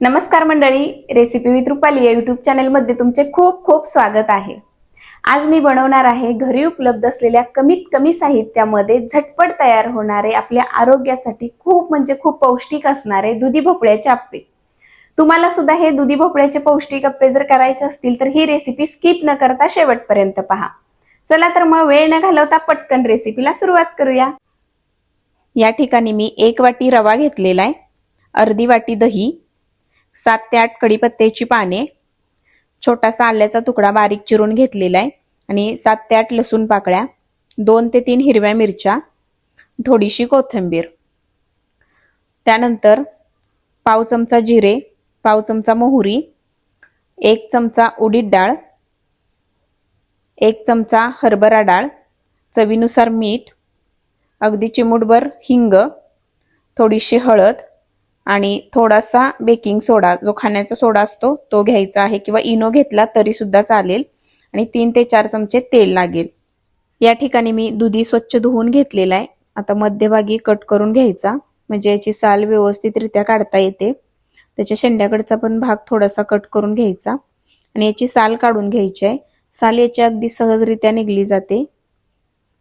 नमस्कार मंडळी recipe with Rupali या युट्यूब चॅनलमध्ये तुमचे खूप खूप स्वागत आहे. आज मी बनवणार आहे घरी उपलब्ध असलेल्या कमीत कमी साहित्यामध्ये झटपट तयार होणारे आपल्या आरोग्यासाठी खूप म्हणजे खूप पौष्टिक असणारे दुधी भोपळ्याचे आप्पे. तुम्हाला सुद्धा हे दुधी भोपळ्याचे पौष्टिक अप्पे जर करायचे असतील तर ही रेसिपी स्किप न करता शेवटपर्यंत पहा. चला तर मग वेळ न घालवता पटकन रेसिपीला सुरुवात करूया. या ठिकाणी मी एक वाटी रवा घेतलेला आहे अर्धी वाटी दही सात ते आठ कढीपत्त्याची पाने छोटासा आल्याचा तुकडा बारीक चिरून घेतलेला आहे आणि सात ते आठ लसूण पाकळ्या दोन ते तीन हिरव्या मिरच्या थोडीशी कोथिंबीर. त्यानंतर पाव चमचा जिरे पाव चमचा मोहरी एक चमचा उडीद डाळ एक चमचा हरभरा डाळ चवीनुसार मीठ अगदी चिमूटभर हिंग थोडीशी हळद आणि थोडासा बेकिंग सोडा जो खाण्याचा सोडा असतो तो घ्यायचा आहे किंवा इनो घेतला तरी सुद्धा चालेल. आणि तीन ते चार चमचे तेल लागेल. या ठिकाणी मी दुधी स्वच्छ धुवून घेतलेला आहे. आता मध्यभागी कट करून घ्यायचा. म्हणजे याची साल व्यवस्थितरित्या काढता येते. त्याच्या शेंड्याकडचा पण भाग थोडासा कट करून घ्यायचा. आणि याची साल काढून घ्यायची आहे. साल याची अगदी सहजरित्या निघली जाते.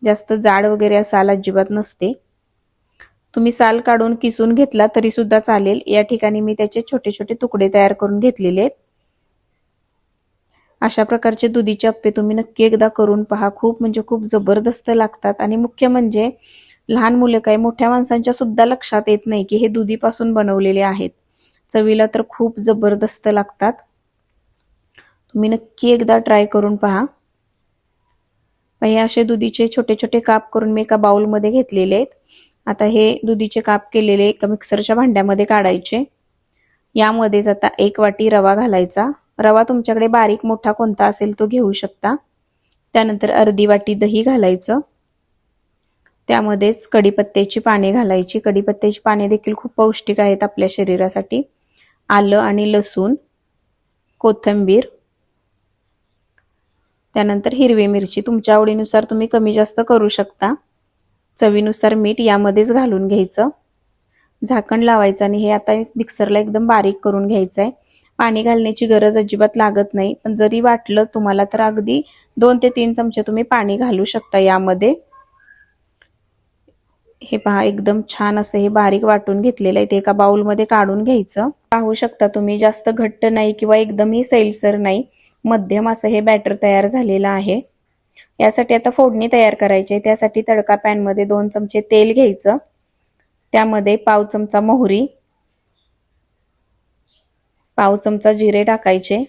जास्त जाड वगैरे साल अजिबात नसते. तुम्ही साल काढून किसून घेतला तरी सुद्धा चालेल. या ठिकाणी मी त्याचे छोटे छोटे तुकडे तयार करून घेतलेले आहेत. अशा प्रकारचे दुधीचे अप्पे तुम्ही नक्की एकदा करून पहा. खूप म्हणजे खूप जबरदस्त लागतात. आणि मुख्य म्हणजे लहान मुलं काय मोठ्या माणसांच्या सुद्धा लक्षात येत नाही की हे दुधीपासून बनवलेले आहेत. चवीला तर खूप जबरदस्त लागतात. तुम्ही नक्की एकदा ट्राय करून पहा. हे असे दुधीचे छोटे छोटे काप करून मी एका बाउलमध्ये घेतलेले आहेत. आता हे दुधीचे काप केलेले एका मिक्सरच्या भांड्यामध्ये काढायचे. यामध्येच आता एक वाटी रवा घालायचा. रवा तुमच्याकडे बारीक मोठा कोणता असेल तो घेऊ शकता. त्यानंतर अर्धी वाटी दही घालायचं. त्यामध्येच कढीपत्त्याची पाने घालायची. कढीपत्त्याची पाने देखील खूप पौष्टिक आहेत आपल्या शरीरासाठी. आलं आणि लसूण कोथंबीर त्यानंतर हिरवी मिरची. तुमच्या आवडीनुसार तुम्ही कमी जास्त करू शकता. चवीनुसार मीठ यामध्येच घालून घ्यायचं. झाकण लावायचं आणि हे आता मिक्सरला एकदम बारीक करून घ्यायचं आहे पाणी घालण्याची गरज अजिबात लागत नाही. पण जरी वाटलं तुम्हाला तर अगदी दोन ते तीन चमचे तुम्ही पाणी घालू शकता यामध्ये. हे पहा एकदम छान असं हे बारीक वाटून घेतलेलं आहे. ते एका बाउलमध्ये काढून घ्यायचं. पाहू शकता तुम्ही जास्त घट्ट नाही किंवा एकदमही सैलसर नाही. मध्यम असं हे बॅटर तयार झालेलं आहे. यासाठी आता फोडणी तयार करायची आहे. त्यासाठी तडका पॅनमध्ये दोन चमचे तेल घ्यायचं. त्यामध्ये पाव चमचा मोहरी पाव चमचा जिरे टाकायचे.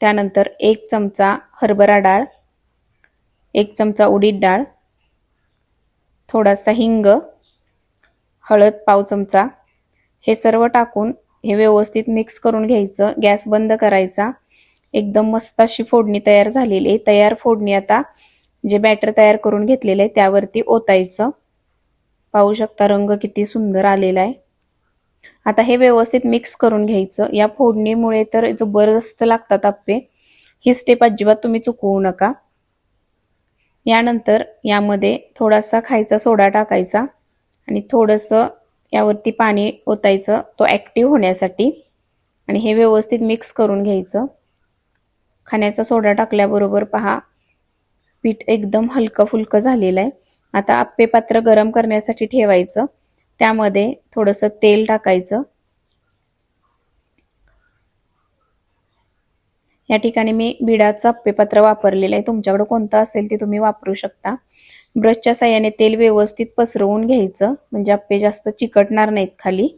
त्यानंतर एक चमचा हरभरा डाळ एक चमचा उडीद डाळ थोडासा हिंग हळद पाव चमचा. हे सर्व टाकून हे व्यवस्थित मिक्स करून घ्यायचं. गॅस बंद करायचा. एकदम मस्त अशी फोडणी तयार झालेली आहे. तयार फोडणी आता जे बॅटर तयार करून घेतलेलं आहे त्यावरती ओतायचं. पाहू शकता रंग किती सुंदर आलेला आहे. आता हे व्यवस्थित मिक्स करून घ्यायचं. या फोडणीमुळे तर जबरदस्त लागतात आप्पे ही स्टेप अजिबात तुम्ही चुकवू नका. यानंतर यामध्ये थोडासा खायचा सोडा टाकायचा आणि थोडंसं यावरती पाणी ओतायचं तो ॲक्टिव्ह होण्यासाठी. आणि हे व्यवस्थित मिक्स करून घ्यायचं. खाण्याचा सोडा टाकल्याबरोबर पहा पीठ एकदम हलकं फुलकं झालेलं आहे. आता आप्पे पात्र गरम करण्यासाठी ठेवायचं. त्यामध्ये थोडंसं तेल टाकायचं. या ठिकाणी मी बिडाचं आप्पेपात्र वापरलेलं आहे. तुमच्याकडे कोणतं असेल ते तुम्ही वापरू शकता. ब्रशच्या साह्याने तेल व्यवस्थित पसरवून घ्यायचं. म्हणजे आप्पे जास्त चिकटणार नाहीत खाली.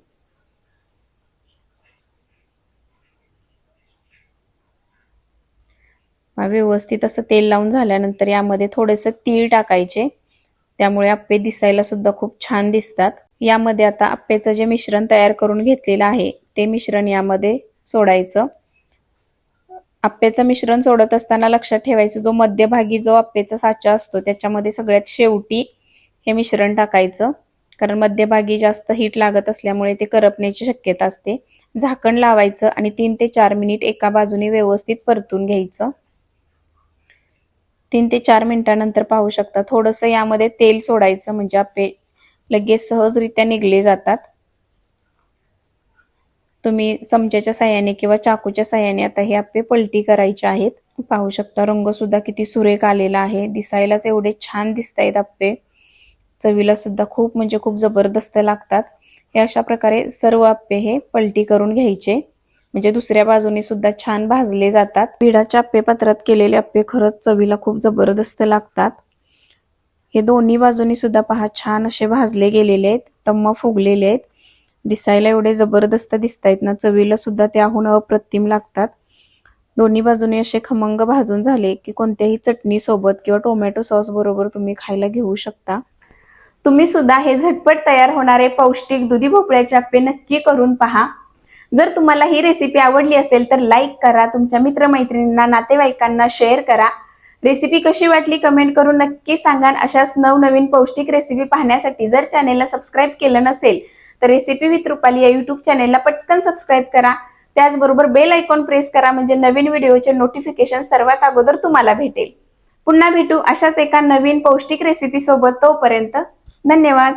व्यवस्थित असं तेल लावून झाल्यानंतर यामध्ये थोडेसे तीळ टाकायचे. त्यामुळे आप्पे दिसायला सुद्धा खूप छान दिसतात. यामध्ये आता आप्पेचं जे मिश्रण तयार करून घेतलेलं आहे ते मिश्रण यामध्ये सोडायचं. आप्पेचं मिश्रण सोडत असताना लक्षात ठेवायचं जो मध्यभागी जो आप्पेचा साचा असतो त्याच्यामध्ये सगळ्यात शेवटी हे मिश्रण टाकायचं. कारण मध्यभागी जास्त हीट लागत असल्यामुळे ते करपण्याची शक्यता असते. झाकण लावायचं आणि तीन ते चार मिनिट एका बाजूने व्यवस्थित परतून घ्यायचं. तीन ते चार मिनिटानंतर पाहू शकता. थोडंसं यामध्ये तेल सोडायचं म्हणजे आपे लगेच सहजरित्या निघले जातात. तुम्ही चमच्याच्या साह्याने किंवा चाकूच्या साह्याने आता हे आप्पे पलटी करायचे आहेत. पाहू शकता रंग सुद्धा किती सुरेख आलेला आहे. दिसायलाच एवढे छान दिसत आहेत आप्पे चवीला सुद्धा खूप म्हणजे खूप जबरदस्त लागतात. हे अशा प्रकारे सर्व आप्पे हे पलटी करून घ्यायचे. म्हणजे दुसऱ्या बाजूने सुद्धा छान भाजले जातात. पिढाच्या अप्पे पात्रात केलेले अप्पे खरंच चवीला खूप जबरदस्त लागतात. हे दोन्ही बाजूनी सुद्धा पहा छान असे भाजले गेलेले आहेत टम्म फुगलेले आहेत. दिसायला एवढे जबरदस्त दिसतायत ना चवीला सुद्धा त्याहून अप्रतिम लागतात. दोन्ही बाजूने असे खमंग भाजून झाले की कोणत्याही चटणी सोबत किंवा टोमॅटो सॉस बरोबर तुम्ही खायला घेऊ शकता. तुम्ही सुद्धा हे झटपट तयार होणारे पौष्टिक दुधी भोपळ्याचे अप्पे नक्की करून पहा. जर तुम्हाला ही रेसिपी आवडली असेल तर लाईक करा तुमच्या मित्रमैत्रिणींना नातेवाईकांना शेअर करा. रेसिपी कशी वाटली कमेंट करून नक्की सांगा. अशाच नवनवीन पौष्टिक रेसिपी पाहण्यासाठी जर चॅनेलला सबस्क्राईब केलं नसेल तर रेसिपी विथ रुपाली या युट्यूब चॅनेलला पटकन सबस्क्राईब करा. त्याचबरोबर बेल आयकॉन प्रेस करा म्हणजे नवीन व्हिडिओचे नोटिफिकेशन सर्वात अगोदर तुम्हाला भेटेल. पुन्हा भेटू अशाच एका नवीन पौष्टिक रेसिपी सोबत. तोपर्यंत धन्यवाद.